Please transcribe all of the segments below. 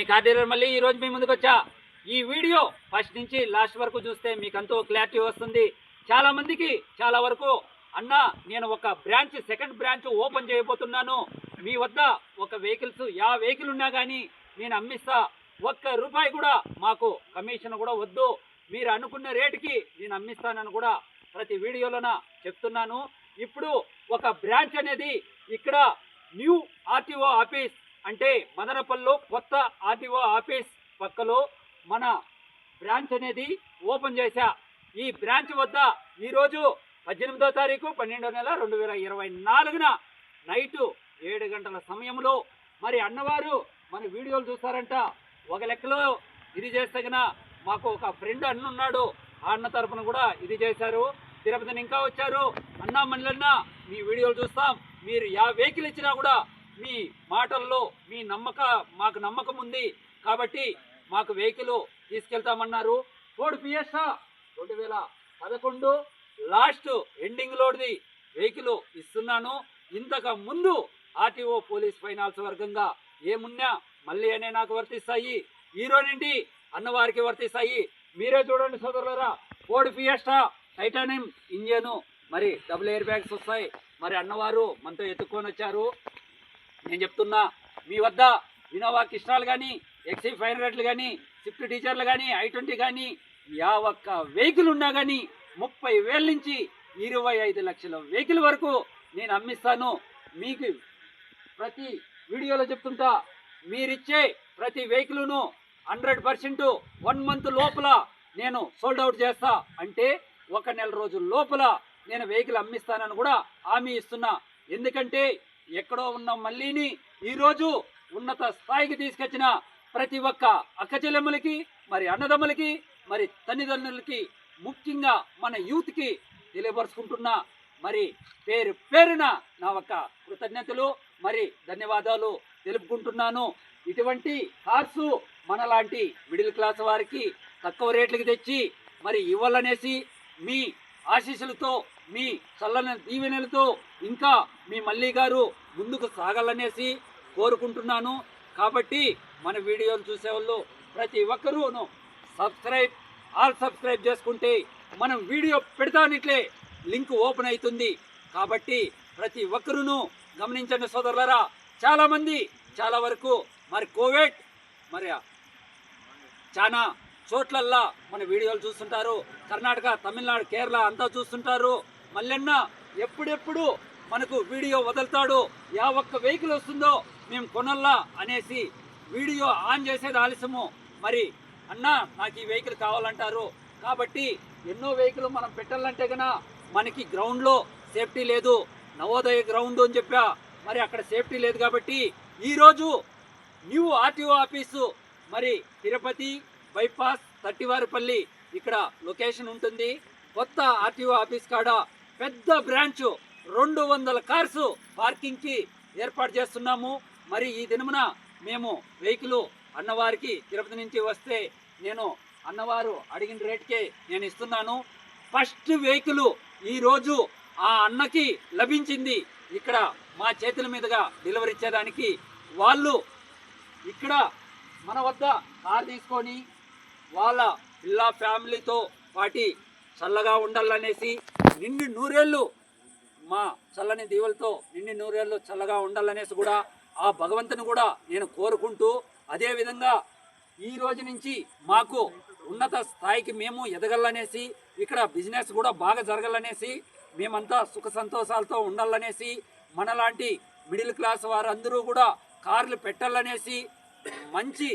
మీ కార్డీలర్ మళ్ళీ ఈ రోజు మీ ముందుకు వచ్చా. ఈ వీడియో ఫస్ట్ నుంచి లాస్ట్ వరకు చూస్తే మీకు క్లారిటీ వస్తుంది. చాలా మందికి చాలా వరకు అన్న నేను ఒక బ్రాంచ్ సెకండ్ బ్రాంచ్ ఓపెన్ చేయబోతున్నాను. మీ వద్ద ఒక వెహికల్స్ యా వెహికల్ ఉన్నా కానీ నేను అమ్మిస్తా. ఒక్క రూపాయి కూడా మాకు కమిషన్ కూడా వద్దు. మీరు అనుకున్న రేటుకి నేను అమ్మిస్తానని కూడా ప్రతి వీడియోలోన చెప్తున్నాను. ఇప్పుడు ఒక బ్రాంచ్ అనేది ఇక్కడ న్యూ ఆర్టీఓ ఆఫీస్ అంటే మదనపల్లిలో కొత్త ఆర్టీఓ ఆఫీస్ పక్కలో మన బ్రాంచ్ అనేది ఓపెన్ చేశా. ఈ బ్రాంచ్ వద్ద ఈరోజు పద్దెనిమిదో తారీఖు పన్నెండో నెల రెండు వేల ఇరవై నాలుగున నైటు ఏడు గంటల సమయంలో మరి అన్నవారు మన వీడియోలు చూస్తారంట ఒక లెక్కలో ఇది చేస్తే మాకు ఒక ఫ్రెండ్ అన్న ఉన్నాడు. ఆ అన్న తరపున కూడా ఇది చేశారు. తిరుపతిని ఇంకా వచ్చారు. అన్నా మళ్ళన్న మీ వీడియోలు చూస్తాం. మీరు యా వెహికల్ ఇచ్చినా కూడా మీ మాటల్లో మీ నమ్మక మాకు నమ్మకం ఉంది. కాబట్టి మాకు వెహికల్ తీసుకెళ్తామన్నారు. ఫోర్డ్ పిఎస్ఆ రెండు వేల పదకొండు లాస్ట్ ఎండింగ్ లోడ్ది వెహికల్ ఇస్తున్నాను. ఇంతకు ముందు ఆర్టీఓ పోలీస్ ఫైనాన్స్ వర్గంగా ఏమున్నా మళ్ళీ అనే నాకు వర్తిస్తాయి. హీరో నుండి అన్నవారికి వర్తిస్తాయి. మీరే చూడండి సోదరులరా ఫోర్డ్ ఫియస్టా టైటానియం ఇంజను. మరి డబుల్ ఎయిర్ బ్యాగ్స్ వస్తాయి. మరి అన్నవారు మనతో ఎత్తుకొని వచ్చారు. నేను చెప్తున్నా మీ వద్ద ఇనోవా కిస్టాల్ కానీ ఎక్సీ ఫైవ్ హండ్రెడ్లు కానీ స్విఫ్ట్ టీచర్లు కానీ ఐ ట్వంటీ కానీ యా ఒక్క వెహికల్ ఉన్నా కానీ ముప్పై వేల నుంచి ఇరవై ఐదు లక్షల వెహికల్ వరకు నేను అమ్మిస్తాను. మీకు ప్రతి వీడియోలో చెప్తుంటా మీరిచ్చే ప్రతి వెహికల్ను హండ్రెడ్ పర్సెంట్ వన్ మంత్ లోపల నేను సోల్డ్ అవుట్ చేస్తా. అంటే ఒక నెల రోజుల లోపల నేను వెహికల్ అమ్మిస్తానని కూడా హామీ ఇస్తున్నా. ఎందుకంటే ఎక్కడో ఉన్న మళ్ళీని ఈరోజు ఉన్నత స్థాయికి తీసుకొచ్చిన ప్రతి ఒక్క అక్కచెల్లెమ్మలకి మరి అన్నదమ్ములకి మరి తల్లిదండ్రులకి ముఖ్యంగా మన యూత్కి తెలియపరుచుకుంటున్నా మరి పేరు పేరున నా ఒక్క కృతజ్ఞతలు మరి ధన్యవాదాలు తెలుపుకుంటున్నాను. ఇటువంటి కార్సు మనలాంటి మిడిల్ క్లాస్ వారికి తక్కువ రేట్లకి తెచ్చి మరి ఇవ్వాలనేసి మీ ఆశీస్సులతో మీ చల్లని దీవెనలతో ఇంకా మీ మల్లి గారు ముందుకు సాగాలనేసి కోరుకుంటున్నాను. కాబట్టి మన వీడియోలు చూసేవాళ్ళు ప్రతి ఒక్కరూను సబ్స్క్రైబ్ ఆల్ సబ్స్క్రైబ్ చేసుకుంటే మనం వీడియో పెడతానిట్లే లింక్ ఓపెన్ అవుతుంది. కాబట్టి ప్రతి ఒక్కరూను గమనించండి సోదరులరా. చాలామంది చాలా వరకు మరి కోవిడ్ మరి చాలా చోట్లల్లా మన వీడియోలు చూస్తుంటారు. కర్ణాటక తమిళనాడు కేరళ అంతా చూస్తుంటారు. మల్లెన్న ఎప్పుడెప్పుడు మనకు వీడియో వదులుతాడు యా ఒక్క వెహికల్ వస్తుందో మేము కొనల్లా అనేసి వీడియో ఆన్ చేసేది ఆలస్యము. మరి అన్న నాకు ఈ వెహికల్ కావాలంటారు. కాబట్టి ఎన్నో వెహికల్ మనం పెట్టాలంటే గన మనకి గ్రౌండ్లో సేఫ్టీ లేదు. నవోదయ గ్రౌండ్ అని చెప్పా. మరి అక్కడ సేఫ్టీ లేదు కాబట్టి ఈరోజు న్యూ ఆర్టీఓ ఆఫీసు మరి తిరుపతి బైపాస్ తట్టివారిపల్లి ఇక్కడ లొకేషన్ ఉంటుంది. కొత్త ఆర్టీఓ ఆఫీస్ కాడ పెద్ద బ్రాంచ్ రెండు వందల కార్స్ పార్కింగ్కి ఏర్పాటు చేస్తున్నాము. మరి ఈ దినమున మేము వెహికల్ అన్నవారికి తిరుపతి నుంచి వస్తే నేను అన్నవారు అడిగిన రేట్కే నేను ఇస్తున్నాను. ఫస్ట్ వెహికల్ ఈరోజు ఆ అన్నకి లభించింది. ఇక్కడ మా చేతుల మీదుగా డెలివరీ ఇచ్చేదానికి వాళ్ళు ఇక్కడ మన వద్ద కార్ తీసుకొని వాళ్ళ పిల్ల ఫ్యామిలీతో పాటి చల్లగా ఉండాలనేసి నిండి నూరేళ్ళు మా చల్లని దీవులతో నిండి నూరేళ్ళు చల్లగా ఉండాలనేసి కూడా ఆ భగవంతుని కూడా నేను కోరుకుంటూ అదేవిధంగా ఈ రోజు నుంచి మాకు ఉన్నత స్థాయికి మేము ఎదగాలనేసి ఇక్కడ బిజినెస్ కూడా బాగా జరగాలనేసి మేమంతా సుఖ సంతోషాలతో ఉండాలనేసి మనలాంటి మిడిల్ క్లాస్ వారందరూ కూడా కార్లు పెట్టాలనేసి మంచి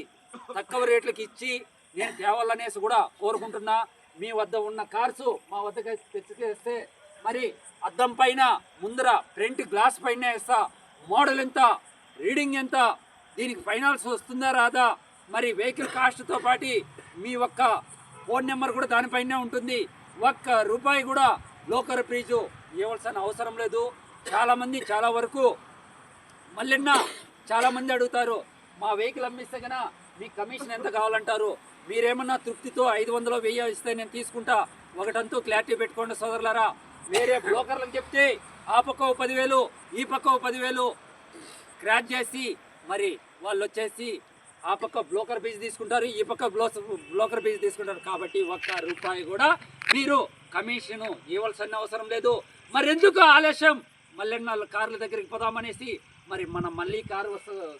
తక్కువ రేట్లకి ఇచ్చి నేను తేవాలనేసి కూడా కోరుకుంటున్నా. మీ వద్ద ఉన్న కార్సు మా వద్దకు తెచ్చిస్తే మరి అద్దం పైన ముందర ఫ్రంట్ గ్లాస్ పైన వేస్తా. మోడల్ ఎంత? రీడింగ్ ఎంత? దీనికి ఫైనాన్స్ వస్తుందా రాదా? మరి వెహికల్ కాస్ట్తో పాటి మీ ఒక్క ఫోన్ నెంబర్ కూడా దానిపైనే ఉంటుంది. ఒక్క రూపాయి కూడా లోకర్ ఫ్రీజు ఇవ్వాల్సిన అవసరం లేదు. చాలామంది చాలా వరకు మళ్ళీన్న చాలామంది అడుగుతారు మా వెహికల్ అమ్మిస్తే కన్నా మీ కమిషన్ ఎంత కావాలంటారు? మీరేమన్నా తృప్తితో ఐదు వందలు వెయ్యి ఇస్తే నేను తీసుకుంటా. ఒకటంతా క్లారిటీ పెట్టుకోండి సోదరులారా. వేరే బ్రోకర్లకు చెప్తే ఆ పక్క పదివేలు ఈ పక్క పదివేలు క్రాక్ చేసి మరి వాళ్ళు వచ్చేసి ఆ పక్క బ్లోకర్ ఫీజు తీసుకుంటారు ఈ పక్క బ్లోస్ బ్లోకర్ ఫీజు తీసుకుంటారు. కాబట్టి ఒక్క రూపాయి కూడా మీరు కమిషన్ ఇవ్వాల్సిన అవసరం లేదు. మరి ఎందుకు ఆలస్యం? మళ్ళీ నాలుగు కార్ల దగ్గరికి పోదామనేసి మరి మనం మళ్ళీ కారు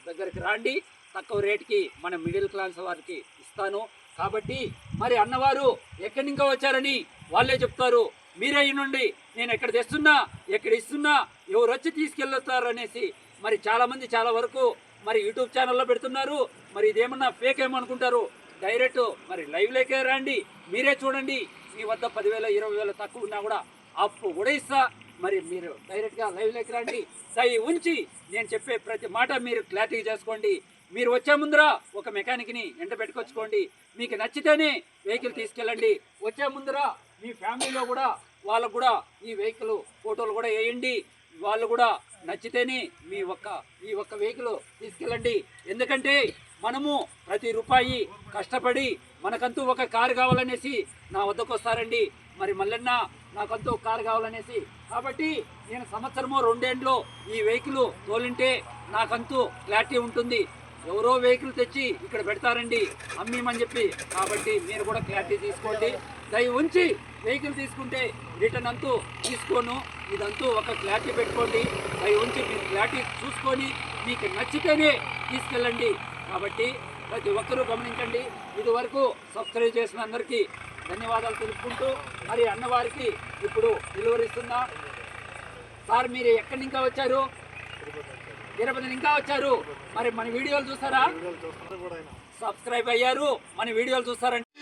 దగ్గరికి రాండి. తక్కువ రేటుకి మన మిడిల్ క్లాస్ వారికి ఇస్తాను. కాబట్టి మరి అన్నవారు ఎక్కడి ఇంకా వచ్చారని వాళ్ళే చెప్తారు. మీరే నుండి నేను ఎక్కడ తెస్తున్నా ఎక్కడ ఇస్తున్నా ఎవరు వచ్చి తీసుకెళ్తారు అనేసి మరి చాలామంది చాలా వరకు మరి యూట్యూబ్ ఛానల్లో పెడుతున్నారు. మరి ఇదేమన్నా ఫేక్ ఏమనుకుంటారు డైరెక్ట్ మరి లైవ్ లేకే రండి. మీరే చూడండి. మీ వద్ద పదివేల ఇరవై వేల తక్కువ ఉన్నా కూడా అప్పు కూడా ఇస్తా. మరి మీరు డైరెక్ట్గా లైవ్ లేకి రండి. సై ఉంచి నేను చెప్పే ప్రతి మాట మీరు క్లారిటీ చేసుకోండి. మీరు వచ్చే ముందర ఒక మెకానిక్ని ఎంట పెట్టుకొచ్చుకోండి మీకు నచ్చితేనే వెహికల్ తీసుకెళ్ళండి. వచ్చే ముందర మీ ఫ్యామిలీలో కూడా వాళ్ళకు కూడా ఈ వెహికల్ ఫోటోలు కూడా వేయండి. వాళ్ళు కూడా నచ్చితేనే మీ ఒక్క ఈ ఒక్క వెహికల్ తీసుకెళ్ళండి. ఎందుకంటే మనము ప్రతి రూపాయి కష్టపడి మనకంతూ ఒక కారు కావాలనేసి నా వద్దకు వస్తారండి. మరి మల్లన్న నాకంతూ కారు కావాలనేసి. కాబట్టి నేను సంవత్సరము రెండేండ్లో ఈ వెహికల్ తోలింటే నాకంతూ క్లారిటీ ఉంటుంది. ఎవరో వెహికల్ తెచ్చి ఇక్కడ పెడతారండి అమ్మీమని చెప్పి. కాబట్టి మీరు కూడా క్లారిటీ తీసుకోండి. దయ ఉంచి వెహికల్ తీసుకుంటే రిటర్న్ అంతూ తీసుకోను. ఇదంతూ ఒక క్లారిటీ పెట్టుకోండి. దయ ఉంచి మీరు క్లారిటీ చూసుకొని మీకు నచ్చితేనే తీసుకెళ్ళండి. కాబట్టి ప్రతి ఒక్కరూ గమనించండి. ఇది వరకు సబ్స్క్రైబ్ చేసిన అందరికీ ధన్యవాదాలు తెలుపుకుంటూ మరి అన్నవారికి ఇప్పుడు డెలివరీ ఇస్తున్నా సార్ మీరు ఎక్కడి నుంచి వచ్చారు? తిరుపతి ఇంకా వచ్చారు. మరి మన వీడియోలు చూస్తారా సబ్స్క్రైబ్ అయ్యారు. మన వీడియోలు చూస్తారంటే